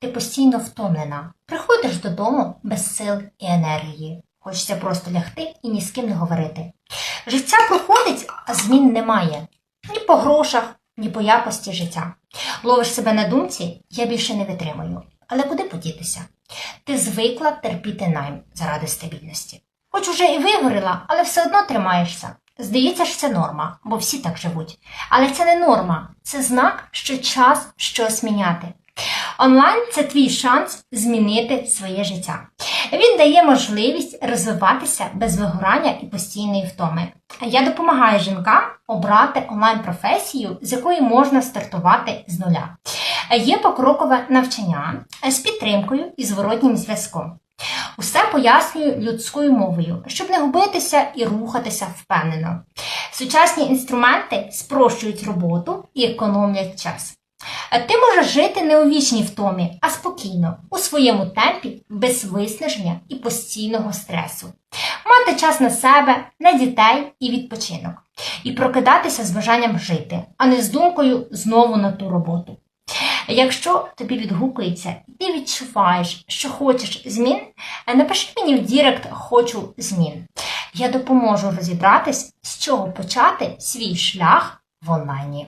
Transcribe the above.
ти постійно втомлена. Приходиш додому без сил і енергії. Хочеться просто лягти і ні з ким не говорити. Життя проходить, а змін немає. Ні по грошах, ні по якості життя. Ловиш себе на думці, я більше не витримую. Але куди подітися? Ти звикла терпіти найм заради стабільності. Хоч уже і вигоріла, але все одно тримаєшся. Здається ж, це норма, бо всі так живуть. Але це не норма, це знак, що час щось міняти. Онлайн це твій шанс змінити своє життя. Він дає можливість розвиватися без вигорання і постійної втоми. Я допомагаю жінкам обрати онлайн-професію, з якої можна стартувати з нуля. Є покрокове навчання з підтримкою і зворотнім зв'язком. Усе пояснюю людською мовою, щоб не губитися і рухатися впевнено. Сучасні інструменти спрощують роботу і економлять час. Ти можеш жити не у вічній втомі, а спокійно, у своєму темпі, без виснаження і постійного стресу. Мати час на себе, на дітей і відпочинок. І прокидатися з бажанням жити, а не з думкою знову на ту роботу. Якщо тобі відгукується і ти відчуваєш, що хочеш змін, напиши мені в Дірект Хочу змін. Я допоможу розібратись, з чого почати свій шлях в онлайні.